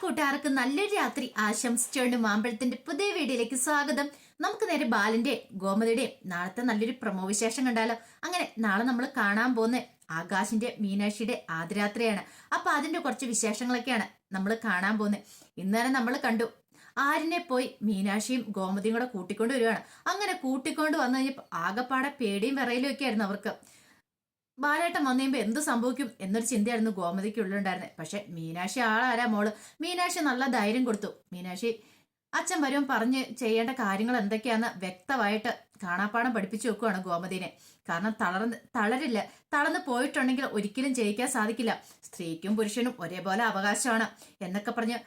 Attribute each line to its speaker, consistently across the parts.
Speaker 1: കൂട്ടുകാർക്ക് നല്ലൊരു രാത്രി ആശംസിച്ചുകൊണ്ട് മാമ്പഴത്തിന്റെ പുതിയ വീഡിയോയിലേക്ക് സ്വാഗതം. നമുക്ക് നേരെ ബാലന്റെ ഗോമതിയുടെയും നാളത്തെ നല്ലൊരു പ്രമോ വിശേഷം കണ്ടാലോ? അങ്ങനെ നാളെ നമ്മൾ കാണാൻ പോകുന്ന ആകാശിന്റെ മീനാക്ഷിയുടെ ആദ്യരാത്രിയാണ്. അപ്പൊ അതിന്റെ കുറച്ച് വിശേഷങ്ങളൊക്കെയാണ് നമ്മൾ കാണാൻ പോകുന്നത്. ഇന്നലെ നമ്മൾ കണ്ടു ആരിനെ പോയി മീനാക്ഷിയും ഗോമതിയും കൂടെ കൂട്ടിക്കൊണ്ട് വരികയാണ് അങ്ങനെ കൂട്ടിക്കൊണ്ട് വന്നു കഴിഞ്ഞപ്പോൾ ആകെപ്പാടെ പേടിയും വിറയിലും ഒക്കെ ആയിരുന്നു അവർക്ക്. ബാലേട്ടൻ വന്നു കഴിയുമ്പോൾ എന്ത് സംഭവിക്കും എന്നൊരു ചിന്തയായിരുന്നു ഗോമതിക്ക് ഉള്ളിലുണ്ടായിരുന്നത് പക്ഷെ മീനാക്ഷി ആളാരാ മോൾ? മീനാക്ഷി നല്ല ധൈര്യം കൊടുത്തു. മീനാക്ഷി അച്ഛൻ വരും പറഞ്ഞ് ചെയ്യേണ്ട കാര്യങ്ങൾ എന്തൊക്കെയാന്ന് വ്യക്തമായിട്ട് കാണാപ്പാടം പഠിപ്പിച്ചു വെക്കുവാണ് ഗോമതിനെ. കാരണം തളർന്ന് തളരില്ല. തളർന്ന് പോയിട്ടുണ്ടെങ്കിൽ ഒരിക്കലും ജയിക്കാൻ സാധിക്കില്ല. സ്ത്രീക്കും പുരുഷനും ഒരേപോലെ അവകാശമാണ് എന്നൊക്കെ പറഞ്ഞ്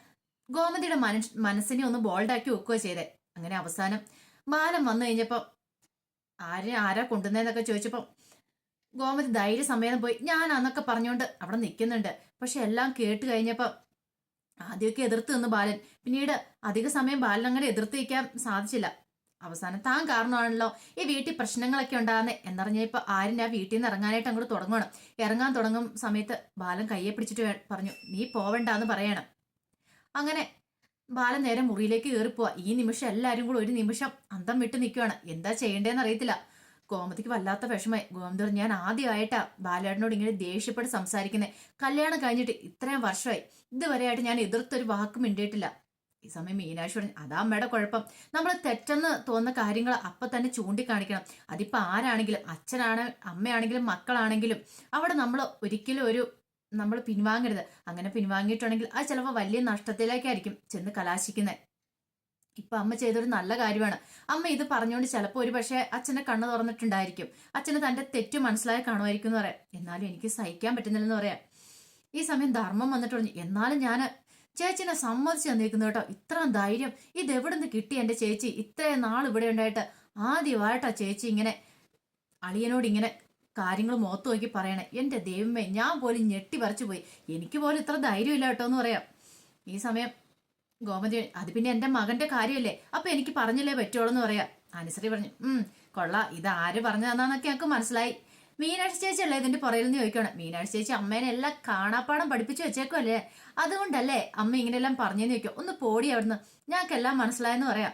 Speaker 1: ഗോമതിയുടെ മനസ് മനസ്സിനെ ഒന്ന് ബോൾഡാക്കി വെക്കുക ചെയ്തേ. അങ്ങനെ അവസാനം ബാലം വന്നു കഴിഞ്ഞപ്പോൾ ആരെ ആരാ കൊണ്ടുവന്നതെന്നൊക്കെ ചോദിച്ചപ്പോൾ ഗോമതി ധൈര്യസമേതം പോയി ഞാൻ അന്നൊക്കെ പറഞ്ഞുകൊണ്ട് അവിടെ നിൽക്കുന്നുണ്ട് പക്ഷെ എല്ലാം കേട്ട് കഴിഞ്ഞപ്പോൾ ആദ്യമൊക്കെ എതിർത്ത് നിന്ന് ബാലൻ. പിന്നീട് അധിക സമയം ബാലൻ അങ്ങനെ എതിർത്ത് നിൽക്കാൻ സാധിച്ചില്ല. അവസാനം താൻ കാരണമാണല്ലോ ഈ വീട്ടിൽ പ്രശ്നങ്ങളൊക്കെ ഉണ്ടാകുന്നത് എന്നറിഞ്ഞപ്പോൾ ആരും ആ വീട്ടിൽ നിന്ന് ഇറങ്ങാനായിട്ട് അങ്ങോട്ട് തുടങ്ങണം ഇറങ്ങാൻ തുടങ്ങും സമയത്ത് ബാലൻ കയ്യെ പിടിച്ചിട്ട് പറഞ്ഞു നീ പോവണ്ടെന്ന് പറയണം. അങ്ങനെ ബാലൻ നേരെ മുറിയിലേക്ക് കയറിപ്പോവാ ഈ നിമിഷം എല്ലാവരും കൂടെ ഒരു നിമിഷം അന്തം വിട്ട് നിൽക്കുവാണ് എന്താ ചെയ്യേണ്ടതെന്ന് അറിയത്തില്ല. ഗോമതിക്ക് വല്ലാത്ത വിഷമായി ഗോമതി പറഞ്ഞു, ഞാൻ ആദ്യമായിട്ടാ ബാലേട്ടനോട് ഇങ്ങനെ ദേഷ്യപ്പെട്ട് സംസാരിക്കുന്നത് കല്യാണം കഴിഞ്ഞിട്ട് ഇത്രയും വർഷമായി. ഇതുവരെയായിട്ട് ഞാൻ എതിർത്തൊരു വാക്ക് മിണ്ടിയിട്ടില്ല. ഈ സമയം മീനാക്ഷി പറഞ്ഞു അതാ അമ്മയുടെ കുഴപ്പം. നമ്മൾ തെറ്റെന്ന് തോന്നുന്ന കാര്യങ്ങൾ അപ്പൊ തന്നെ ചൂണ്ടിക്കാണിക്കണം. അതിപ്പോൾ ആരാണെങ്കിലും അച്ഛനാണ് അമ്മയാണെങ്കിലും മക്കളാണെങ്കിലും അവിടെ നമ്മൾ ഒരിക്കലും ഒരു നമ്മൾ പിൻവാങ്ങരുത്. അങ്ങനെ പിൻവാങ്ങിയിട്ടുണ്ടെങ്കിൽ അത് ചിലപ്പോൾ വലിയ നഷ്ടത്തിലേക്കായിരിക്കും ചെന്ന് കലാശിക്കുന്നത് ഇപ്പൊ അമ്മ ചെയ്തൊരു നല്ല കാര്യമാണ്. അമ്മ ഇത് പറഞ്ഞുകൊണ്ട് ചിലപ്പോൾ ഒരു പക്ഷേ അച്ഛനെ കണ്ണു തുറന്നിട്ടുണ്ടായിരിക്കും. അച്ഛന് തന്റെ തെറ്റ് മനസ്സിലായി കാണുമായിരിക്കും എന്ന് പറയാം. എന്നാലും എനിക്ക് സഹിക്കാൻ പറ്റുന്നില്ലെന്ന് പറയാം. ഈ സമയം ധർമ്മം വന്നിട്ട് പറഞ്ഞു എന്നാലും ഞാൻ ചേച്ചിനെ സമ്മതിച്ചു തന്നിരിക്കുന്നു കേട്ടോ. ഇത്ര ധൈര്യം. ഇത് എവിടെ നിന്ന് കിട്ടി എന്റെ ചേച്ചി? ഇത്രയും നാൾ ഇവിടെ ഉണ്ടായിട്ട് ആദ്യമായിട്ടാ ചേച്ചി ഇങ്ങനെ അളിയനോട് ഇങ്ങനെ കാര്യങ്ങൾ മുഖത്ത് നോക്കി പറയണേ. എന്റെ ദൈവമേ ഞാൻ പോലും ഞെട്ടി പറിച്ചു പോയി എനിക്ക് പോലും ഇത്ര ധൈര്യമില്ല കേട്ടോ എന്ന് പറയാം. ഈ സമയം ഗോമതി അത് പിന്നെ എന്റെ മകന്റെ കാര്യമല്ലേ അപ്പൊ എനിക്ക് പറഞ്ഞില്ലേ പറ്റുള്ളൂ പറയാ. അനുസരി പറഞ്ഞു ഉം കൊള്ള. ഇത് ആര് പറഞ്ഞതാന്നൊക്കെ ഞങ്ങൾക്ക് മനസ്സിലായി. മീനാക്ഷി ചേച്ചി അല്ലേ ഇതിന്റെ പുറകിൽ നിന്ന് ചോദിക്കണം മീനാക്ഷി ചേച്ചി അമ്മേനെ എല്ലാം കാണാപ്പാടം പഠിപ്പിച്ചു വെച്ചേക്കുമല്ലേ അതുകൊണ്ടല്ലേ അമ്മ ഇങ്ങനെയെല്ലാം പറഞ്ഞെന്ന് ചോദിക്കും ഒന്ന് പോടി അവിടുന്ന്. ഞങ്ങൾക്കെല്ലാം മനസ്സിലായെന്ന് പറയാം.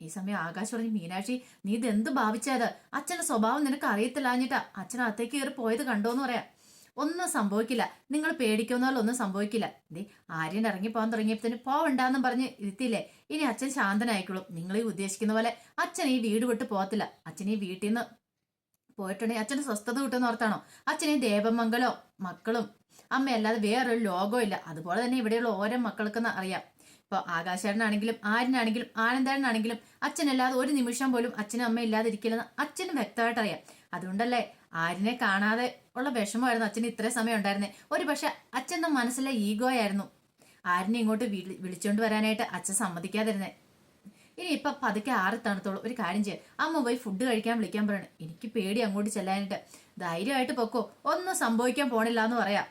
Speaker 1: ഈ സമയം ആകാശ് പറഞ്ഞു മീനാക്ഷി നീ ഇതെന്ത് ഭാവിച്ചത് അച്ഛന്റെ സ്വഭാവം നിനക്ക് അറിയത്തില്ലാഞ്ഞിട്ടാ അച്ഛൻ അകത്തേക്ക് കയറി പോയത് കണ്ടോന്ന് പറയാം. ഒന്നും സംഭവിക്കില്ല. നിങ്ങൾ പേടിക്കുന്ന ഒന്നും സംഭവിക്കില്ല. ദേ ആര്യൻ ഇറങ്ങി പോകാൻ തുടങ്ങിയപ്പത്തിന് പോവണ്ടെന്നും പറഞ്ഞ് ഇരുത്തിയില്ലേ? ഇനി അച്ഛൻ ശാന്തനായിക്കോളും. നിങ്ങൾ ഈ ഉദ്ദേശിക്കുന്ന പോലെ അച്ഛൻ ഈ വീട് വിട്ട് പോകത്തില്ല. അച്ഛൻ ഈ വീട്ടിൽ നിന്ന് പോയിട്ടുണ്ടെങ്കിൽ അച്ഛന് സ്വസ്ഥത കിട്ടുമെന്ന് ഓർത്താണോ? അച്ഛനെ ദേവമംഗലോ മക്കളും അമ്മ അല്ലാതെ വേറൊരു ലോകവും ഇല്ല. അതുപോലെ തന്നെ ഇവിടെയുള്ള ഓരോ മക്കൾക്കെന്ന് അറിയാം. ഇപ്പോൾ ആകാശേട്ടനാണെങ്കിലും ആര്യനാണെങ്കിലും ആനന്ദേട്ടനാണെങ്കിലും അച്ഛനല്ലാതെ ഒരു നിമിഷം പോലും അച്ഛനും അമ്മ ഇല്ലാതെ അച്ഛനും അച്ഛന് വ്യക്തമായിട്ട് അറിയാം അതുകൊണ്ടല്ലേ ആര്യനെ കാണാതെ ഉള്ള വിഷമമായിരുന്നു അച്ഛന് ഇത്രേ സമയം ഉണ്ടായിരുന്നേ. ഒരു പക്ഷെ അച്ഛന്റെ മനസ്സിലെ ഈഗോ ആയിരുന്നു ആരിനെ ഇങ്ങോട്ട് വിളി- വിളിച്ചോണ്ട് വരാനായിട്ട് അച്ഛൻ സമ്മതിക്കാതിരുന്നേ. ഇനി ഇപ്പൊ പതുക്കെ ആറ് തണുത്തോളൂ. ഒരു കാര്യം ചെയ്യാം. അമ്മ പോയി ഫുഡ് കഴിക്കാൻ വിളിക്കാൻ പറയണം. എനിക്ക് പേടി അങ്ങോട്ട് ചെല്ലാനായിട്ട്. ധൈര്യമായിട്ട് പൊക്കോ. ഒന്നും സംഭവിക്കാൻ പോണില്ല എന്ന് പറയാം.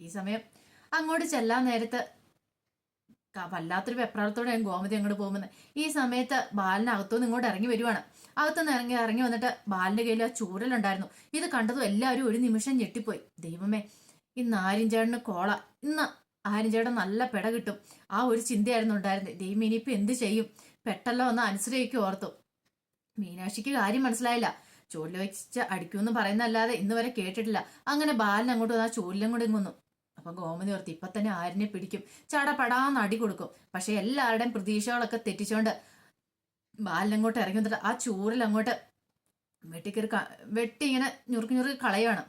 Speaker 1: ഈ സമയം അങ്ങോട്ട് ചെല്ലാൻ നേരത്ത് വല്ലാത്തൊരു വെപ്രാളത്തോടെ ഞാൻ ഗോമതി അങ്ങോട്ട് പോകുമെന്ന്. ഈ സമയത്ത് ബാലിന് അകത്തുനിന്ന് ഇങ്ങോട്ട് ഇറങ്ങി വരുവാണ്. അകത്തുനിന്ന് ഇറങ്ങി ഇറങ്ങി വന്നിട്ട് ബാലിന്റെ കയ്യിൽ ആ ചൂരലുണ്ടായിരുന്നു. ഇത് കണ്ടതും എല്ലാവരും ഒരു നിമിഷം ഞെട്ടിപ്പോയി. ദൈവമേ ഇന്ന് ആര്യഞ്ചേട്ടന് കോള. ഇന്ന് ആര്യഞ്ചേട്ടൻ നല്ല പെട കിട്ടും. ആ ഒരു ചിന്തയായിരുന്നു ഉണ്ടായിരുന്നത് ദൈവം ഇനിയിപ്പോ എന്ത് ചെയ്യും? പെട്ടല്ലോ എന്ന് അനുസരിക്കും ഓർത്തു. മീനാക്ഷിക്ക് കാര്യം മനസ്സിലായില്ല. ചൂടിൽ വെച്ച് അടിക്കുമെന്ന് പറയുന്നല്ലാതെ ഇന്ന് വരെ കേട്ടിട്ടില്ല. അങ്ങനെ ബാലൻ അങ്ങോട്ട് വന്ന് ആ ചൂരലും കൂടി ഇങ്ങ് വന്നു. അപ്പൊ ഗോമതി ഓർത്ത് ഇപ്പൊ തന്നെ ആരിനെ പിടിക്കും? ചടപടാന്ന് അടി കൊടുക്കും. പക്ഷെ എല്ലാവരുടെയും പ്രതീക്ഷകളൊക്കെ തെറ്റിച്ചോണ്ട് ബാലിനങ്ങോട്ട് ഇറങ്ങി വന്നിട്ട് ആ ചൂറിൽ അങ്ങോട്ട് വെട്ടിക്കറി വെട്ടി ഇങ്ങനെ ഞുറുക്കി ഞുറുക്കി കളയാണ്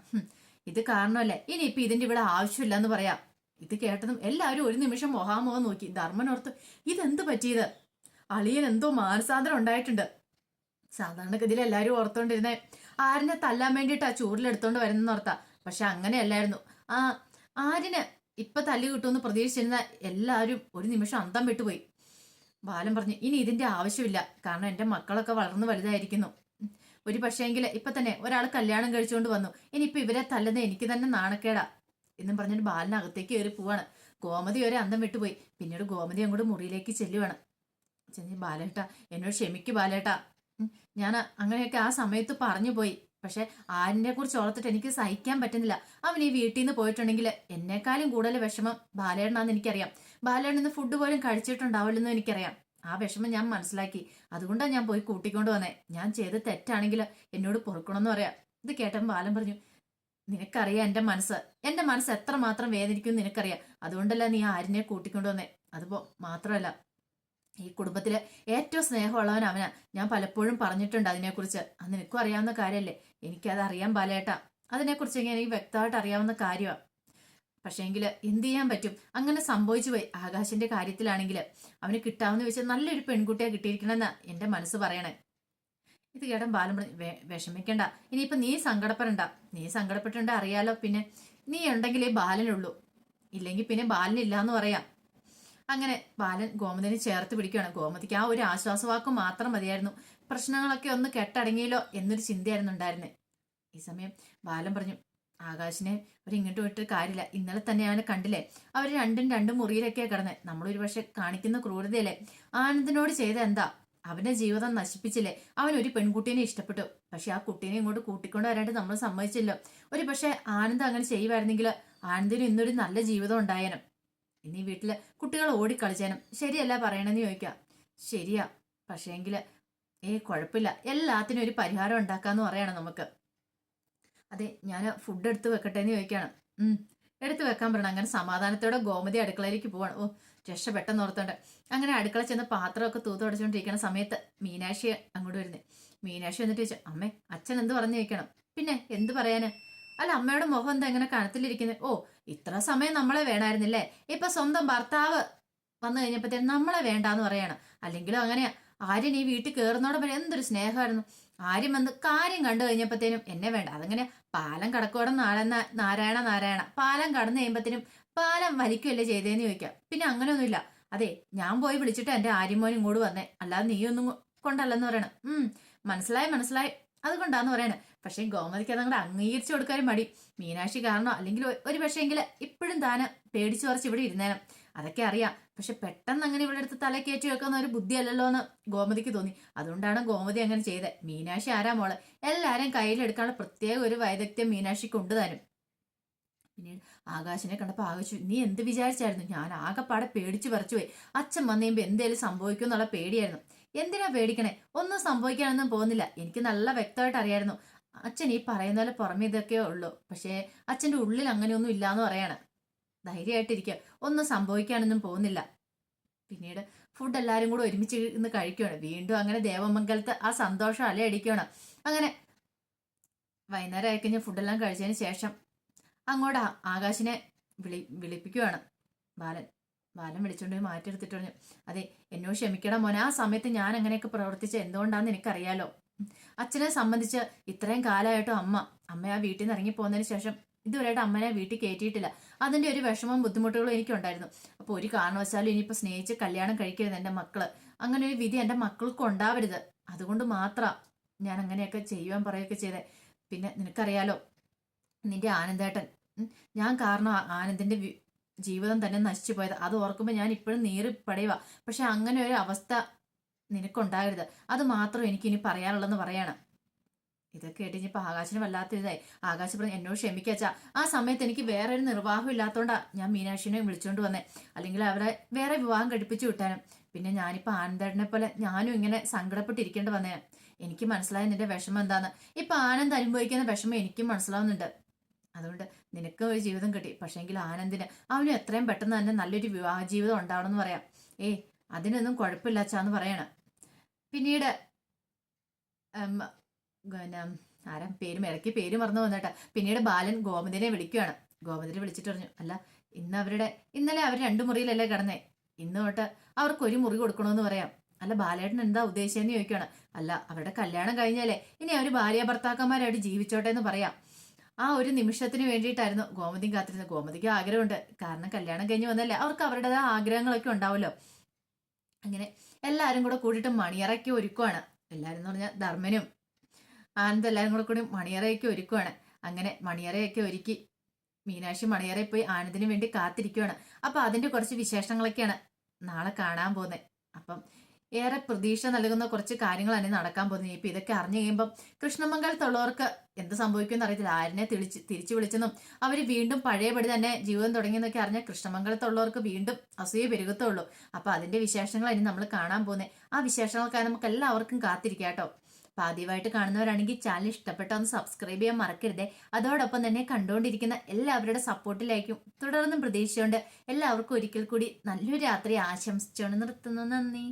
Speaker 1: ഇത് കാരണമല്ലേ. ഇനിയിപ്പൊ ഇതിന്റെ ഇവിടെ ആവശ്യമില്ല എന്ന് പറയാം. ഇത് കേട്ടതും എല്ലാവരും ഒരു നിമിഷം മൊഹാമോഹം നോക്കി. ധർമ്മൻ ഓർത്ത് ഇതെന്ത് പറ്റിയത്? അളിയൻ എന്തോ മാനസാന്തരം ഉണ്ടായിട്ടുണ്ട്. സാധാരണഗതിയിൽ എല്ലാവരും ഓർത്തോണ്ടിരുന്നേ ആരിനെ തല്ലാൻ വേണ്ടിയിട്ട് ആ ചൂരിലെടുത്തോണ്ട് വരുന്നെന്ന് ഓർത്താ. പക്ഷെ അങ്ങനെയല്ലായിരുന്നു. ആ ആരിന് ഇപ്പൊ തല്ലി കിട്ടുമെന്ന് പ്രതീക്ഷിച്ചിരുന്ന എല്ലാവരും ഒരു നിമിഷം അന്തം വിട്ടുപോയി. ബാലൻ പറഞ്ഞു ഇനി ഇതിന്റെ ആവശ്യമില്ല. കാരണം എന്റെ മക്കളൊക്കെ വളർന്നു വലുതായിരിക്കുന്നു. ഒരു പക്ഷേങ്കിൽ ഇപ്പൊ തന്നെ ഒരാൾ കല്യാണം കഴിച്ചുകൊണ്ട് വന്നു. ഇനിയിപ്പൊ ഇവരെ തല്ലുന്ന എനിക്ക് തന്നെ നാണക്കേടാ. എന്നും പറഞ്ഞിട്ട് ബാലനകത്തേക്ക് കയറി പോവാണ്. ഗോമതി ഒരു അന്തം വിട്ടുപോയി. പിന്നീട് ഗോമതി അങ്ങോട്ട് മുറിയിലേക്ക് ചെല്ലുവാണ്. ചെന്ന് ബാലേട്ട എന്നോട് ക്ഷമിക്കു ബാലേട്ട. ഞാൻ അങ്ങനെയൊക്കെ ആ സമയത്ത് പറഞ്ഞു പോയി പക്ഷെ ആരിനെ കുറിച്ച് ഓർത്തിട്ട് എനിക്ക് സഹിക്കാൻ പറ്റുന്നില്ല. അവൻ ഈ വീട്ടിൽ നിന്ന് പോയിട്ടുണ്ടെങ്കിൽ എന്നെക്കാളും കൂടുതൽ വിഷമം ബാലേണ്ണാന്ന് എനിക്കറിയാം. ബാലേണ്ണ ഇന്ന് ഫുഡ് പോലും കഴിച്ചിട്ടുണ്ടാവില്ലെന്നും എനിക്കറിയാം. ആ വിഷമം ഞാൻ മനസ്സിലാക്കി. അതുകൊണ്ടാണ് ഞാൻ പോയി കൂട്ടിക്കൊണ്ട് വന്നേ. ഞാൻ ചെയ്ത് തെറ്റാണെങ്കിൽ എന്നോട് പൊറുക്കണമെന്ന് പറയാം. ഇത് കേട്ടപ്പോൾ ബാലൻ പറഞ്ഞു നിനക്കറിയാം എന്റെ മനസ്സ്. എന്റെ മനസ്സ് എത്രമാത്രം വേദനിക്കും നിനക്കറിയാം. അതുകൊണ്ടല്ല നീ ആരിനെ കൂട്ടിക്കൊണ്ടുവന്നേ അതുപോ മാത്രമല്ല ഈ കുടുംബത്തിലെ ഏറ്റവും സ്നേഹമുള്ളവൻ അവനാ. ഞാൻ പലപ്പോഴും പറഞ്ഞിട്ടുണ്ട് അതിനെക്കുറിച്ച്. അത് നിനക്കും അറിയാവുന്ന കാര്യമല്ലേ എനിക്കത് അറിയാൻ പാലേട്ടാ. അതിനെക്കുറിച്ച് എനിക്ക് വ്യക്തമായിട്ട് അറിയാവുന്ന കാര്യമാണ് പക്ഷേങ്കിൽ എന്ത് ചെയ്യാൻ പറ്റും? അങ്ങനെ സംഭവിച്ചു പോയി ആകാശിന്റെ കാര്യത്തിലാണെങ്കിൽ അവന് കിട്ടാവുന്ന വെച്ചാൽ നല്ലൊരു പെൺകുട്ടിയെ കിട്ടിയിരിക്കണമെന്നാ എന്റെ മനസ്സ് പറയണേ. ഇത് കേട്ടൻ ബാലം പറഞ്ഞു "വേ- വിഷമിക്കണ്ട. ഇനിയിപ്പൊ നീ സങ്കടപ്പെടണ്ട. നീ സങ്കടപ്പെട്ടുണ്ട് അറിയാലോ. പിന്നെ നീ ഉണ്ടെങ്കിലേ ബാലനുള്ളൂ. ഇല്ലെങ്കിൽ പിന്നെ ബാലനില്ല എന്ന് പറയാം. അങ്ങനെ ബാലൻ ഗോമതിനെ ചേർത്ത് പിടിക്കുകയാണ്. ഗോമതിക്ക് ആ ഒരു ആശ്വാസവാക്ക് മാത്രം മതിയായിരുന്നു. പ്രശ്നങ്ങളൊക്കെ ഒന്ന് കെട്ടടങ്ങിയല്ലോ എന്നൊരു ചിന്തയായിരുന്നു ഉണ്ടായിരുന്നത് ഈ സമയം ബാലൻ പറഞ്ഞു ആകാശിനെ അവരിങ്ങോട്ട് വിട്ട് കാര്യമില്ല. ഇന്നലെ തന്നെ അവനെ കണ്ടില്ലേ? അവർ രണ്ടും രണ്ടും മുറിയിലൊക്കെയാണ് കിടന്നത് നമ്മളൊരു പക്ഷെ കാണിക്കുന്ന ക്രൂരതയല്ലേ? ആനന്ദിനോട് ചെയ്ത എന്താ? അവന്റെ ജീവിതം നശിപ്പിച്ചില്ലേ? അവൻ ഒരു പെൺകുട്ടീനെ ഇഷ്ടപ്പെട്ടു. പക്ഷെ ആ കുട്ടീനെ ഇങ്ങോട്ട് കൂട്ടിക്കൊണ്ട് വരാണ്ട് നമ്മൾ സമ്മതിച്ചില്ലോ ഒരു പക്ഷെ ആനന്ദ് അങ്ങനെ ചെയ്യുമായിരുന്നെങ്കിൽ ആനന്ദിന് ഇന്നൊരു നല്ല ജീവിതം ഉണ്ടായേനും. ഇന്നീ വീട്ടിൽ കുട്ടികൾ ഓടിക്കളിച്ചേനും. ശരിയല്ല പറയണെന്ന് ചോദിക്കാം. ശരിയാ. പക്ഷേങ്കിൽ ഏ കുഴപ്പമില്ല എല്ലാത്തിനും ഒരു പരിഹാരം ഉണ്ടാക്കാന്ന് പറയണം നമുക്ക്. അതെ ഞാൻ ഫുഡ് എടുത്ത് വെക്കട്ടെ എന്ന് ചോദിക്കണം. ഉം എടുത്ത് വെക്കാൻ പറയണം. അങ്ങനെ സമാധാനത്തോടെ ഗോമതി അടുക്കളയിലേക്ക് പോവാണ്. ഓ രക്ഷ പെട്ടെന്ന് ഓർത്തോണ്ട്. അങ്ങനെ അടുക്കള ചെന്ന് പാത്രമൊക്കെ തൂത്തുടച്ചുകൊണ്ടിരിക്കുന്ന സമയത്ത് മീനാക്ഷി അങ്ങോട്ട് വരുന്നേ. മീനാക്ഷി വന്നിട്ട് ചോദിച്ചു അമ്മേ അച്ഛൻ എന്ത് പറഞ്ഞു ചോദിക്കണം? പിന്നെ എന്ത് പറയാന്? അല്ല അമ്മയുടെ മുഖം എന്താ ഇങ്ങനെ കണത്തിലിരിക്കുന്നത് ഓ ഇത്ര സമയം നമ്മളെ വേണമായിരുന്നില്ലേ ഇപ്പൊ സ്വന്തം ഭർത്താവ് വന്നു കഴിഞ്ഞപ്പോഴത്തേനും നമ്മളെ വേണ്ടാന്ന് പറയണം. അല്ലെങ്കിലും അങ്ങനെയാ. ആര്യൻ ഈ വീട്ടിൽ കയറുന്നോടെ വരെ എന്തൊരു സ്നേഹമായിരുന്നു. ആര്യം വന്ന് കാര്യം കണ്ടു കഴിഞ്ഞപ്പോഴത്തേനും എന്നെ വേണ്ട. അതങ്ങനെ പാലം കടക്കോടെ നാളെന്ന നാരായണ നാരായണ. പാലം കടന്നു കഴിയുമ്പോഴത്തേനും പാലം വലിക്കുകയല്ലേ ചെയ്തേന്ന് ചോദിക്കാം. പിന്നെ അങ്ങനെയൊന്നുമില്ല. അതെ ഞാൻ പോയി വിളിച്ചിട്ട് എന്റെ ആര്യമോൻ ഇങ്ങോട്ട് വന്നേ. അല്ലാതെ നീയൊന്നും കൊണ്ടല്ലെന്ന് പറയണം. ഉം മനസ്സിലായി മനസ്സിലായി. അതുകൊണ്ടാന്ന് പറയണേ. പക്ഷേ ഗോമതിക്ക് അതങ്ങോട്ട് അംഗീകരിച്ചു കൊടുക്കാനും മടി. മീനാക്ഷി കാരണം? അല്ലെങ്കിൽ ഒരു പക്ഷേങ്കിൽ ഇപ്പോഴും താന് പേടിച്ചു കുറച്ച് ഇവിടെ ഇരുന്നേനം. അതൊക്കെ അറിയാം. പക്ഷെ പെട്ടെന്ന് അങ്ങനെ ഇവിടെ അടുത്ത് തല കയറ്റി വെക്കുന്ന ഒരു ബുദ്ധി അല്ലല്ലോ എന്ന് ഗോമതിക്ക് തോന്നി. അതുകൊണ്ടാണ് ഗോമതി അങ്ങനെ ചെയ്തത് മീനാക്ഷി ആരാ മോൾ? എല്ലാരും കയ്യിലെടുക്കാനുള്ള പ്രത്യേക ഒരു വൈദഗ്ധ്യം മീനാക്ഷി കൊണ്ടുതരും പിന്നീട് ആകാശിനെ കണ്ടപ്പോൾ ആകാശു നീ എന്ത് വിചാരിച്ചായിരുന്നു? ഞാൻ ആകെപ്പാടെ പേടിച്ചു പറിച്ചു പോയി അച്ഛൻ വന്നു കഴിയുമ്പോൾ എന്തേലും സംഭവിക്കും എന്നുള്ള പേടിയായിരുന്നു. എന്തിനാ പേടിക്കണേ? ഒന്നും സംഭവിക്കാനൊന്നും പോകുന്നില്ല. എനിക്ക് നല്ല വ്യക്തമായിട്ട് അറിയായിരുന്നു. അച്ഛൻ ഈ പറയുന്ന പോലെ പുറമെ ഇതൊക്കെ ഉള്ളൂ. പക്ഷേ അച്ഛന്റെ ഉള്ളിൽ അങ്ങനെയൊന്നും ഇല്ലാന്ന് പറയാണ്. ധൈര്യമായിട്ടിരിക്കുക. ഒന്നും സംഭവിക്കാനൊന്നും പോകുന്നില്ല. പിന്നീട് ഫുഡ് എല്ലാവരും കൂടെ ഒരുമിച്ച് ഇന്ന് കഴിക്കുകയാണ് വീണ്ടും അങ്ങനെ ദേവമംഗലത്ത് ആ സന്തോഷം അലയടിക്കണം അങ്ങനെ വൈകുന്നേരം ആയിക്കഴിഞ്ഞ് ഫുഡെല്ലാം കഴിച്ചതിന് ശേഷം അങ്ങോട്ട് ആകാശിനെ വിളി വിളിപ്പിക്കുകയാണ് ബാലൻ. ബാലൻ വിളിച്ചുകൊണ്ട് പോയി മാറ്റിയെടുത്തിട്ട് പറഞ്ഞു അതെ എന്നോട് ക്ഷമിക്കണം മോനെ ആ സമയത്ത് ഞാൻ അങ്ങനെയൊക്കെ പ്രവർത്തിച്ച എന്തുകൊണ്ടാന്ന് എനിക്കറിയാലോ. അച്ഛനെ സംബന്ധിച്ച് ഇത്രയും കാലമായിട്ടും അമ്മ അമ്മ ആ വീട്ടിൽ നിന്ന് ഇറങ്ങി പോകുന്നതിന് ശേഷം ഇതുവരെയായിട്ട് അമ്മനെ വീട്ടിൽ കയറ്റിയിട്ടില്ല അതിന്റെ ഒരു വിഷമവും ബുദ്ധിമുട്ടുകളും എനിക്കുണ്ടായിരുന്നു. അപ്പോൾ ഒരു കാരണവശാലും ഇനിയിപ്പോൾ സ്നേഹിച്ച് കല്യാണം കഴിക്കരുത് എന്റെ മക്കൾ. അങ്ങനെ ഒരു വിധി എന്റെ മക്കൾക്ക് ഉണ്ടാവരുത്. അതുകൊണ്ട് മാത്രം ഞാൻ അങ്ങനെയൊക്കെ ചെയ്യുവാൻ പറയുകയൊക്കെ ചെയ്തേ. പിന്നെ നിനക്കറിയാലോ നിന്റെ ആനന്ദേട്ടൻ ഞാൻ കാരണം ആനന്ദിന്റെ ജീവിതം തന്നെ നശിച്ചു പോയത്. അത് ഓർക്കുമ്പോൾ ഞാൻ ഇപ്പോഴും നീറി പടയുക പക്ഷെ അങ്ങനെ ഒരു അവസ്ഥ നിനക്കുണ്ടാകരുത്. അത് മാത്രം എനിക്ക് ഇനി പറയാനുള്ളതെന്ന് പറയാണ്. ഇതൊക്കെ കേട്ട് ഇനിയിപ്പോൾ ആകാശിന് വല്ലാത്ത ഇതായി. ആകാശ് പറഞ്ഞു എന്നോട് ക്ഷമിക്കച്ചാ ആ സമയത്ത് എനിക്ക് വേറെ ഒരു നിർവാഹം ഇല്ലാത്തോണ്ടാ ഞാൻ മീനാക്ഷിനെ വിളിച്ചുകൊണ്ട് വന്നേ. അല്ലെങ്കിൽ അവരെ വേറെ വിവാഹം കഴിപ്പിച്ചു വിട്ടാനും. പിന്നെ ഞാനിപ്പോൾ ആനന്ദനെ പോലെ ഞാനും ഇങ്ങനെ സങ്കടപ്പെട്ടിരിക്കേണ്ടി വന്നേ എനിക്ക് മനസ്സിലായ നിന്റെ വിഷമം എന്താന്ന്. ഇപ്പൊ ആനന്ദ് അനുഭവിക്കുന്ന വിഷമം എനിക്കും മനസ്സിലാവുന്നുണ്ട്. അതുകൊണ്ട് നിനക്ക് ഒരു ജീവിതം കിട്ടി. പക്ഷേങ്കിൽ ആനന്ദിന് അവന് എത്രയും പെട്ടെന്ന് തന്നെ നല്ലൊരു വിവാഹ ജീവിതം ഉണ്ടാവണം എന്ന് പറയാം. ഏയ് അതിനൊന്നും കുഴപ്പമില്ല അച്ഛാന്ന് പറയണം. പിന്നീട് പിന്നെ ആരാ? പേര് ഇടയ്ക്ക് പേര് മറന്നു വന്നിട്ട് പിന്നീട് ബാലൻ ഗോമതിനെ വിളിക്കുകയാണ് ഗോമതിനെ വിളിച്ചിട്ട് പറഞ്ഞു അല്ല ഇന്ന് അവരുടെ ഇന്നലെ അവർ രണ്ട് മുറിയിലല്ലേ കിടന്നേ? ഇന്ന് തൊട്ട് അവർക്ക് ഒരു മുറി കൊടുക്കണമെന്ന് പറയാം. അല്ല ബാലേട്ടൻ എന്താ ഉദ്ദേശിച്ചെന്ന് ചോദിക്കുകയാണ് അല്ല അവരുടെ കല്യാണം കഴിഞ്ഞാലേ ഇനി അവർ ഭാര്യ ഭർത്താക്കന്മാരായിട്ട് ജീവിച്ചോട്ടെ എന്ന് പറയാം. ആ ഒരു നിമിഷത്തിന് വേണ്ടിയിട്ടായിരുന്നു ഗോമതിയും കാത്തിരുന്നത്. ഗോമതിക്ക് ആഗ്രഹമുണ്ട്. കാരണം കല്യാണം കഴിഞ്ഞ് വന്നല്ലേ അവർക്ക് അവരുടേതായ ആഗ്രഹങ്ങളൊക്കെ ഉണ്ടാവുമല്ലോ. അങ്ങനെ എല്ലാവരും കൂടെ കൂടിയിട്ട് മണിയറയ്ക്ക് ഒരുക്കുവാണ്. എല്ലാവരും എന്ന് പറഞ്ഞാൽ ധർമ്മനും ആനന്ദ് എല്ലാവരും കൂടെ കൂടി മണിയറയൊക്കെ ഒരുക്കുവാണ്. അങ്ങനെ മണിയറയൊക്കെ ഒരുക്കി മീനാക്ഷി മണിയറയിൽ പോയി ആനന്ദിന് വേണ്ടി കാത്തിരിക്കുവാണ്. അപ്പൊ അതിന്റെ കുറച്ച് വിശേഷങ്ങളൊക്കെയാണ് നാളെ കാണാൻ പോകുന്നത്. അപ്പം ഏറെ പ്രതീക്ഷ നൽകുന്ന കുറച്ച് കാര്യങ്ങളാണ് നടക്കാൻ പോകുന്നത്. ഇപ്പൊ ഇതൊക്കെ അറിഞ്ഞു കഴിയുമ്പോൾ കൃഷ്ണമംഗലത്തുള്ളവർക്ക് എന്ത് സംഭവിക്കുമെന്ന് അറിയത്തില്ല. ആരിനെ തിരിച്ച് തിരിച്ചു വിളിച്ചെന്നും അവർ വീണ്ടും പഴയപടി തന്നെ ജീവിതം തുടങ്ങിയെന്നൊക്കെ അറിഞ്ഞ കൃഷ്ണമംഗലത്തുള്ളവർക്ക് വീണ്ടും അസൂയ പെരുകത്തുള്ളൂ. അപ്പൊ അതിന്റെ വിശേഷങ്ങൾ ഇനി നമ്മൾ കാണാൻ പോകുന്നത്. ആ വിശേഷങ്ങൾക്കായി നമുക്ക് എല്ലാവർക്കും കാത്തിരിക്കാട്ടോ അപ്പൊ ആദ്യമായിട്ട് കാണുന്നവരാണെങ്കിൽ ചാനൽ ഇഷ്ടപ്പെട്ട ഒന്ന് സബ്സ്ക്രൈബ് ചെയ്യാൻ മറക്കരുതേ. അതോടൊപ്പം തന്നെ കണ്ടുകൊണ്ടിരിക്കുന്ന എല്ലാവരുടെ സപ്പോർട്ടിലായിരിക്കും തുടർന്നും പ്രതീക്ഷിച്ചുകൊണ്ട് എല്ലാവർക്കും ഒരിക്കൽ കൂടി നല്ലൊരു രാത്രി ആശംസിച്ചുകൊണ്ട് നിർത്തുന്നു. നന്ദി.